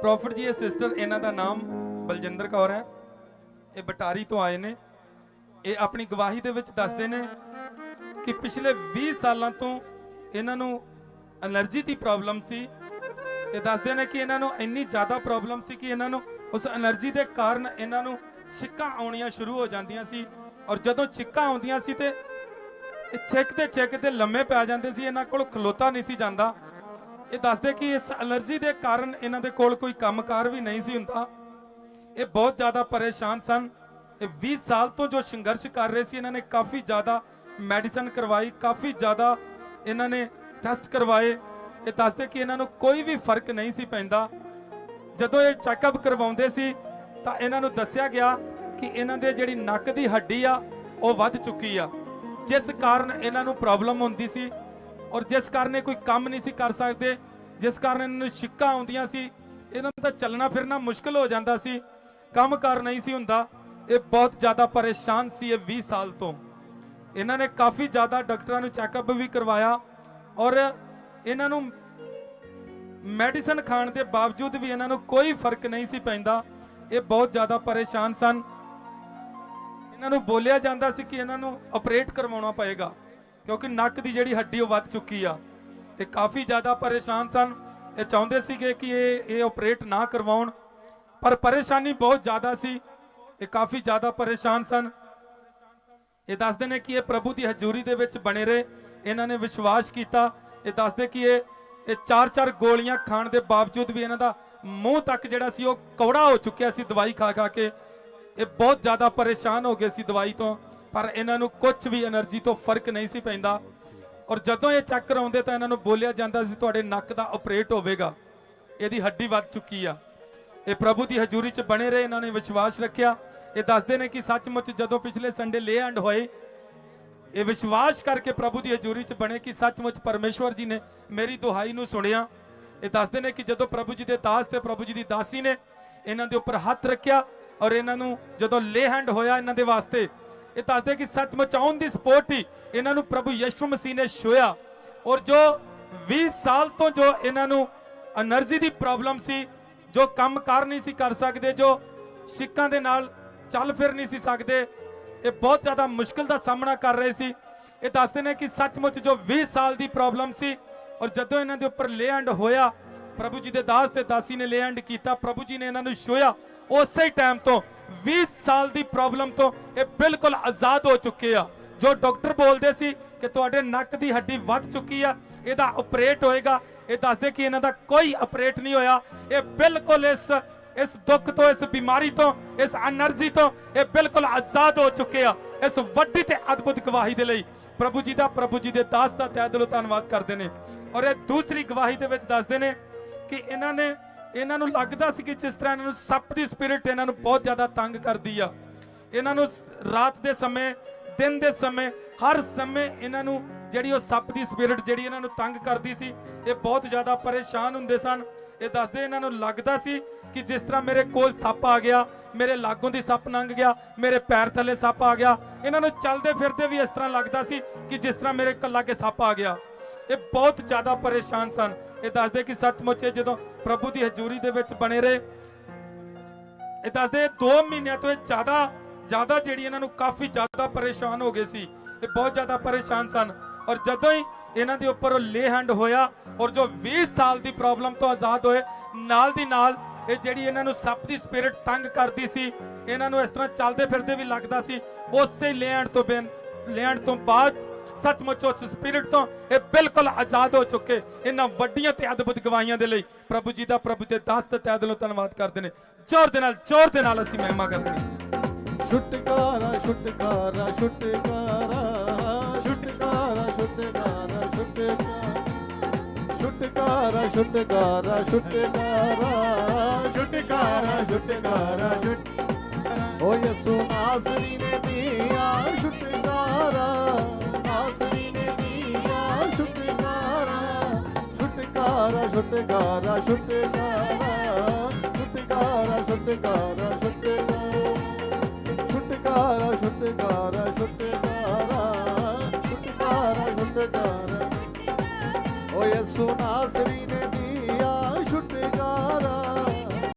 ਪ੍ਰੋਫਟ ਜੀ, ਇਹ ਸਿਸਟਰ, ਇਹਨਾਂ ਦਾ ਨਾਮ ਬਲਜਿੰਦਰ ਕੌਰ ਹੈ। ਇਹ ਬਟਾਰੀ ਤੋਂ ਆਏ ਨੇ। ਇਹ ਆਪਣੀ ਗਵਾਹੀ ਦੇ ਵਿੱਚ ਦੱਸਦੇ ਨੇ ਕਿ ਪਿਛਲੇ 20 ਸਾਲਾਂ ਤੋਂ ਇਹਨਾਂ ਨੂੰ એનર્ਜੀ ਦੀ ਪ੍ਰੋਬਲਮ ਸੀ। ਇਹ ਦੱਸਦੇ ਨੇ ਕਿ ਇਹਨਾਂ ਨੂੰ ਇੰਨੀ ਜ਼ਿਆਦਾ ਪ੍ਰੋਬਲਮ ਸੀ ਕਿ ਇਹਨਾਂ ਨੂੰ ਉਸ એનર્ਜੀ ਦੇ ਕਾਰਨ ਇਹਨਾਂ ਨੂੰ ਛਿੱਕਾਂ ਆਉਣੀਆਂ ਸ਼ੁਰੂ ਹੋ ਜਾਂਦੀਆਂ ਸੀ। ਔਰ ਜਦੋਂ ਛਿੱਕਾਂ ਆਉਂਦੀਆਂ ਸੀ ਤੇ ਛਿੱਕ ਤੇ ਛਿੱਕ ਤੇ ਲੰਮੇ ਪੈ ਜਾਂਦੇ ਸੀ। ਇਹਨਾਂ ਕੋਲ ਖਲੋਤਾ ਨਹੀਂ ਸੀ ਜਾਂਦਾ। ਇਹ ਦੱਸਦੇ ਕਿ ਇਸ ਐਲਰਜੀ ਦੇ ਕਾਰਨ ਇਹਨਾਂ ਦੇ ਕੋਲ ਕੋਈ ਕੰਮਕਾਰ ਵੀ ਨਹੀਂ ਸੀ ਹੁੰਦਾ। ਇਹ ਬਹੁਤ ਜ਼ਿਆਦਾ ਪਰੇਸ਼ਾਨ ਸਨ। ਇਹ 20 ਸਾਲ ਤੋਂ ਜੋ ਸੰਘਰਸ਼ ਕਰ ਰਹੇ ਸੀ, ਇਹਨਾਂ ਨੇ ਕਾਫੀ ਜ਼ਿਆਦਾ ਮੈਡੀਸਨ ਕਰਵਾਈ, ਕਾਫੀ ਜ਼ਿਆਦਾ ਇਹਨਾਂ ਨੇ ਟੈਸਟ ਕਰਵਾਏ। ਇਹ ਦੱਸਦੇ ਕਿ ਇਹਨਾਂ ਨੂੰ ਕੋਈ ਵੀ ਫ਼ਰਕ ਨਹੀਂ ਸੀ ਪੈਂਦਾ। ਜਦੋਂ ਇਹ ਚੈੱਕਅਪ ਕਰਵਾਉਂਦੇ ਸੀ, ਤਾਂ ਇਹਨਾਂ ਨੂੰ ਦੱਸਿਆ ਗਿਆ ਕਿ ਇਹਨਾਂ ਦੇ ਜਿਹੜੀ ਨੱਕ ਦੀ ਹੱਡੀ ਆ, ਉਹ ਵੱਧ ਚੁੱਕੀ ਆ। ਜਿਸ ਕਾਰਨ ਇਹਨਾਂ ਨੂੰ ਪ੍ਰੋਬਲਮ ਹੁੰਦੀ ਸੀ ਔਰ ਜਿਸ ਕਾਰਨ ਇਹ ਕੋਈ ਕੰਮ ਨਹੀਂ ਸੀ ਕਰ ਸਕਦੇ, ਜਿਸ ਕਾਰਨ ਇਹਨਾਂ ਨੂੰ ਛਿੱਕਾਂ ਆਉਂਦੀਆਂ ਸੀ, ਇਹਨਾਂ ਦਾ ਚੱਲਣਾ ਫਿਰਨਾ ਮੁਸ਼ਕਲ ਹੋ ਜਾਂਦਾ ਸੀ, ਕੰਮ ਕਰ ਨਹੀਂ ਸੀ ਹੁੰਦਾ, ਇਹ ਬਹੁਤ ਜ਼ਿਆਦਾ ਪਰੇਸ਼ਾਨ ਸੀ ਇਹ 20 ਸਾਲ ਤੋਂ। ਇਹਨਾਂ ਨੇ ਕਾਫੀ ਜ਼ਿਆਦਾ ਡਾਕਟਰਾਂ ਨੂੰ ਚੈੱਕਅਪ ਵੀ ਕਰਵਾਇਆ ਔਰ ਇਹਨਾਂ ਨੂੰ ਮੈਡੀਸਨ ਖਾਣ ਦੇ ਬਾਵਜੂਦ ਵੀ ਇਹਨਾਂ ਨੂੰ ਕੋਈ ਫ਼ਰਕ ਨਹੀਂ ਸੀ ਪੈਂਦਾ, ਇਹ ਬਹੁਤ ਜ਼ਿਆਦਾ ਪਰੇਸ਼ਾਨ ਸਨ। ਇਹਨਾਂ ਨੂੰ ਬੋਲਿਆ ਜਾਂਦਾ ਸੀ ਕਿ ਇਹਨਾਂ ਨੂੰ ਆਪਰੇਟ ਕਰਵਾਉਣਾ ਪਏਗਾ। ਕਿਉਂਕਿ ਨੱਕ ਦੀ ਜਿਹੜੀ ਹੱਡੀ ਉਹ ਵੱਧ ਚੁੱਕੀ ਆ। ਇਹ ਕਾਫੀ ਜ਼ਿਆਦਾ ਪਰੇਸ਼ਾਨ ਸਨ। ਇਹ ਚਾਹੁੰਦੇ ਸੀਗੇ ਕਿ ਇਹ ਇਹ ਆਪਰੇਟ ਨਾ ਕਰਵਾਉਣ। ਪਰ ਪਰੇਸ਼ਾਨੀ ਬਹੁਤ ਜ਼ਿਆਦਾ ਸੀ। ਇਹ ਕਾਫੀ ਜ਼ਿਆਦਾ ਪਰੇਸ਼ਾਨ ਸਨ। ਇਹ ਦੱਸਦੇ ਨੇ ਕਿ ਇਹ ਪ੍ਰਭੂ ਦੀ ਹਜ਼ੂਰੀ ਦੇ ਵਿੱਚ ਬਣੇ ਰਹੇ। ਇਹਨਾਂ ਨੇ ਵਿਸ਼ਵਾਸ ਕੀਤਾ। ਇਹ ਦੱਸਦੇ ਕਿ ਇਹ ਇਹ ਚਾਰ ਚਾਰ ਗੋਲੀਆਂ ਖਾਣ ਦੇ ਬਾਵਜੂਦ ਵੀ ਇਹਨਾਂ ਦਾ ਮੂੰਹ ਤੱਕ ਜਿਹੜਾ ਸੀ ਉਹ ਕੌੜਾ ਹੋ ਚੁੱਕਿਆ ਸੀ ਦਵਾਈ ਖਾ ਖਾ ਕੇ। ਇਹ ਬਹੁਤ ਜ਼ਿਆਦਾ ਪਰੇਸ਼ਾਨ ਹੋ ਗਏ ਸੀ ਦਵਾਈ ਤੋਂ। ਪਰ ਇਹਨਾਂ ਨੂੰ ਕੁਝ ਵੀ એનર્ਜੀ ਤੋਂ ਫ਼ਰਕ ਨਹੀਂ ਸੀ ਪੈਂਦਾ। ਔਰ ਜਦੋਂ ਇਹ ਚੈੱਕ ਕਰਾਉਂਦੇ ਤਾਂ ਇਹਨਾਂ ਨੂੰ ਬੋਲਿਆ ਜਾਂਦਾ ਸੀ, ਤੁਹਾਡੇ ਨੱਕ ਦਾ ਆਪਰੇਟ ਹੋਵੇਗਾ। ਇਹਦੀ ਹੱਡੀ ਵੱਧ ਚੁੱਕੀ ਆ। ਇਹ ਪ੍ਰਭੂ ਦੀ ਹਜ਼ੂਰੀ 'ਚ ਬਣੇ ਰਹੇ, ਇਹਨਾਂ ਨੇ ਵਿਸ਼ਵਾਸ ਰੱਖਿਆ। ਇਹ ਦੱਸਦੇ ਨੇ ਕਿ ਸੱਚਮੁੱਚ ਜਦੋਂ ਪਿਛਲੇ ਸੰਡੇ ਲੇ ਐਂਡ ਹੋਏ, ਇਹ ਵਿਸ਼ਵਾਸ ਕਰਕੇ ਪ੍ਰਭੂ ਦੀ ਹਜ਼ੂਰੀ 'ਚ ਬਣੇ ਕਿ ਸੱਚਮੁੱਚ ਪਰਮੇਸ਼ਵਰ ਜੀ ਨੇ ਮੇਰੀ ਦੁਹਾਈ ਨੂੰ ਸੁਣਿਆ। ਇਹ ਦੱਸਦੇ ਨੇ ਕਿ ਜਦੋਂ ਪ੍ਰਭੂ ਜੀ ਦੇ ਤਾਸ ਤੇ ਪ੍ਰਭੂ ਜੀ ਦੀ ਦਾਸੀ ਨੇ ਇਹਨਾਂ ਦੇ ਉੱਪਰ ਹੱਥ ਰੱਖਿਆ ਔਰ ਇਹਨਾਂ ਨੂੰ ਜਦੋਂ ਲੇ ਹੈਂਡ ਹੋਇਆ ਇਹਨਾਂ ਦੇ ਵਾਸਤੇ ਇਹ ਦੱਸਦੇ ਕਿ ਸੱਚਮੁੱਚ ਆਉਣ ਦੀ ਸਪੋਰਟ ਹੀ ਇਹਨਾਂ ਨੂੰ ਪ੍ਰਭੂ ਯਸ਼ੂ ਮਸੀਹ ਨੇ ਛੋਇਆ ਔਰ ਜੋ 20 ਸਾਲ ਤੋਂ ਜੋ ਇਹਨਾਂ ਨੂੰ એનર્ਜੀ ਦੀ ਪ੍ਰੋਬਲਮ ਸੀ, ਜੋ ਕੰਮ ਕਰ ਨਹੀਂ ਸੀ ਕਰ ਸਕਦੇ, ਜੋ ਸਿੱਕਾਂ ਦੇ ਨਾਲ ਚੱਲ ਫਿਰ ਨਹੀਂ ਸੀ ਸਕਦੇ, ਇਹ ਬਹੁਤ ਜ਼ਿਆਦਾ ਮੁਸ਼ਕਲ ਦਾ ਸਾਹਮਣਾ ਕਰ ਰਹੇ ਸੀ। ਇਹ ਦੱਸਦੇ ਨੇ ਕਿ ਸੱਚਮੁੱਚ ਜੋ 20 ਸਾਲ ਦੀ ਪ੍ਰੋਬਲਮ ਸੀ ਔਰ ਜਦੋਂ ਇਹਨਾਂ ਦੇ ਉੱਪਰ ਲੈਂਡ ਹੋਇਆ, ਪ੍ਰਭੂ ਜੀ ਦੇ ਦਾਸ ਤੇ ਦਾਸੀ ਨੇ ਲੇ ਐਂਡ ਕੀਤਾ, ਪ੍ਰਭੂ ਜੀ ਨੇ ਇਹਨਾਂ ਨੂੰ ਛੋਇਆ ਉਸੇ ਟਾਈਮ ਤੋਂ 20 ਸਾਲ ਦੀ ਪ੍ਰੋਬਲਮ ਤੋਂ ਇਹ ਬਿਲਕੁਲ ਆਜ਼ਾਦ ਹੋ ਚੁੱਕੇ ਆ। ਜੋ ਡਾਕਟਰ ਬੋਲਦੇ ਸੀ ਕਿ ਤੁਹਾਡੇ ਨੱਕ ਦੀ ਹੱਡੀ ਵੱਧ ਚੁੱਕੀ ਆ, ਇਹਦਾ ਆਪਰੇਟ ਹੋਏਗਾ। ਇਹ ਦੱਸਦੇ ਕਿ ਇਹਨਾਂ ਦਾ ਕੋਈ ਆਪਰੇਟ ਨਹੀਂ ਹੋਇਆ। ਇਹ ਬਿਲਕੁਲ ਇਸ ਇਸ ਦੁੱਖ ਤੋਂ, ਇਸ ਬਿਮਾਰੀ ਤੋਂ, ਇਸ ਅਨਰਜੀ ਤੋਂ ਇਹ ਬਿਲਕੁਲ ਆਜ਼ਾਦ ਹੋ ਚੁੱਕੇ ਆ। ਇਸ ਵੱਡੀ ਤੇ ਅਦਭੁਤ ਗਵਾਹੀ ਦੇ ਲਈ ਪ੍ਰਭੂ ਜੀ ਦਾ, ਪ੍ਰਭੂ ਜੀ ਦੇ ਦਾਸ ਦਾ ਤਹਿ ਦਿਲੋਂ ਧੰਨਵਾਦ ਕਰਦੇ ਨੇ। ਔਰ ਇਹ ਦੂਸਰੀ ਗਵਾਹੀ ਦੇ ਵਿੱਚ ਦੱਸਦੇ ਨੇ ਕਿ ਇਹਨਾਂ ਨੇ ਇਹਨਾਂ ਨੂੰ ਲੱਗਦਾ ਸੀ ਕਿ ਜਿਸ ਤਰ੍ਹਾਂ ਇਹਨਾਂ ਨੂੰ ਸੱਪ ਦੀ ਸਪਿਰਿਟ ਇਹਨਾਂ ਨੂੰ ਬਹੁਤ ਜ਼ਿਆਦਾ ਤੰਗ ਕਰਦੀ ਆ। ਇਹਨਾਂ ਨੂੰ ਰਾਤ ਦੇ ਸਮੇਂ, ਦਿਨ ਦੇ ਸਮੇਂ, ਹਰ ਸਮੇਂ ਇਹਨਾਂ ਨੂੰ ਜਿਹੜੀ ਉਹ ਸੱਪ ਦੀ ਸਪਿਰਿਟ ਜਿਹੜੀ ਇਹਨਾਂ ਨੂੰ ਤੰਗ ਕਰਦੀ ਸੀ, ਇਹ ਬਹੁਤ ਜ਼ਿਆਦਾ ਪਰੇਸ਼ਾਨ ਹੁੰਦੇ ਸਨ। ਇਹ ਦੱਸਦੇ ਇਹਨਾਂ ਨੂੰ ਲੱਗਦਾ ਸੀ ਕਿ ਜਿਸ ਤਰ੍ਹਾਂ ਮੇਰੇ ਕੋਲ ਸੱਪ ਆ ਗਿਆ, ਮੇਰੇ ਲਾਗੋਂ ਦੀ ਸੱਪ ਲੰਘ ਗਿਆ, ਮੇਰੇ ਪੈਰ ਥੱਲੇ ਸੱਪ ਆ ਗਿਆ। ਇਹਨਾਂ ਨੂੰ ਚੱਲਦੇ ਫਿਰਦੇ ਵੀ ਇਸ ਤਰ੍ਹਾਂ ਲੱਗਦਾ ਸੀ ਕਿ ਜਿਸ ਤਰ੍ਹਾਂ ਮੇਰੇ ਕੱਲਾ ਕੇ ਸੱਪ ਆ ਗਿਆ। ਇਹ ਬਹੁਤ ਜ਼ਿਆਦਾ ਪਰੇਸ਼ਾਨ ਸਨ। ਇਹ ਦੱਸਦੇ ਕਿ ਸੱਚਮੁੱਚ ਜਦੋਂ ਪ੍ਰਭੂ ਦੀ ਹਜ਼ੂਰੀ ਦੇ ਵਿੱਚ ਬਣੇ ਰਹੇ, ਇਹ ਦੱਸਦੇ 2 ਮਹੀਨਿਆਂ ਤੋਂ ਇਹ ਜ਼ਿਆਦਾ ਜ਼ਿਆਦਾ ਜਿਹੜੀ ਇਹਨਾਂ ਨੂੰ ਕਾਫੀ ਜ਼ਿਆਦਾ ਪਰੇਸ਼ਾਨ ਹੋ ਗਏ ਸੀ ਇਹ ਬਹੁਤ ਜ਼ਿਆਦਾ ਪਰੇਸ਼ਾਨ ਸਨ। ਔਰ ਜਦੋਂ ਹੀ ਇਹਨਾਂ ਦੇ ਉੱਪਰ ਉਹ ਲੇ ਹੈਂਡ ਹੋਇਆ ਔਰ ਜੋ 20 ਸਾਲ ਦੀ ਪ੍ਰੋਬਲਮ ਤੋਂ ਆਜ਼ਾਦ ਹੋਏ, ਨਾਲ ਦੀ ਨਾਲ ਇਹ ਜਿਹੜੀ ਇਹਨਾਂ ਨੂੰ ਸੱਪ ਦੀ ਸਪਿਰਿਟ ਤੰਗ ਕਰਦੀ ਸੀ, ਇਹਨਾਂ ਨੂੰ ਇਸ ਤਰ੍ਹਾਂ ਚੱਲਦੇ ਫਿਰਦੇ ਵੀ ਲੱਗਦਾ ਸੀ, ਉਸੇ ਲੇ ਤੋਂ ਬਿਨ ਲੇ ਤੋਂ ਬਾਅਦ ਸੱਚਮੁੱਚ ਉਸ ਸਪਿਰਿਟ ਤੋਂ ਇਹ ਬਿਲਕੁਲ ਆਜ਼ਾਦ ਹੋ ਚੁੱਕੇ ਇਹਨਾਂ ਵੱਡੀਆਂ ਤੇ ਅਦਭੁਤ ਗਵਾਹੀਆਂ ਦੇ ਲਈ ਪ੍ਰਭੂ ਜੀ ਦਾ ਪ੍ਰਭੂ ਦੇ ਦਾਸ ਤੇ ਤਹਿ ਦਿਲੋਂ ਧੰਨਵਾਦ ਕਰਦੇ ਨੇ ਜ਼ੋਰ ਦੇ ਨਾਲ ਜ਼ੋਰ ਦੇ ਨਾਲ ਅਸੀਂ ਮਹਿਮਾ ਕਰਦੇ ਹਾਂ ਛੁਟਕਾਰਾ ਛੁਟਕਾਰਾ ਛੁਟਕਾਰਾ ਛੁਟਕਾਰਾ ਛੁਟਕਾਰਾ ਛੁਟਕਾਰਾ ਛੁਟਕਾਰਾ ਛੁਟਕਾਰਾ ਛੁਟਕਾਰਾ ਛੁਟਕਾਰਾ ਛੁਟਕਾਰਾ ਛੁਟ ਓ ਯਸੂ ਨਾਸਰੀ ਨੇ ਦਿਆ ਛੁਟਕਾਰਾ ਛੁਟਕਾਰਾ ਛੁਟਕਾਰਾ ਛੁਟਕਾਰਾ ਛੁਟਕਾਰਾ ਛੁਟਕਾਰਾ ਛੁਟਕਾਰਾ ਛੁਟਕਾਰਾ ਛੁਟਕਾਰਾ ਛੁਟਕਾਰਾ ਛੁਟਕਾਰਾ ਛੁਟਕਾਰਾ ਓਏ ਸੁਨਾਸਰੀ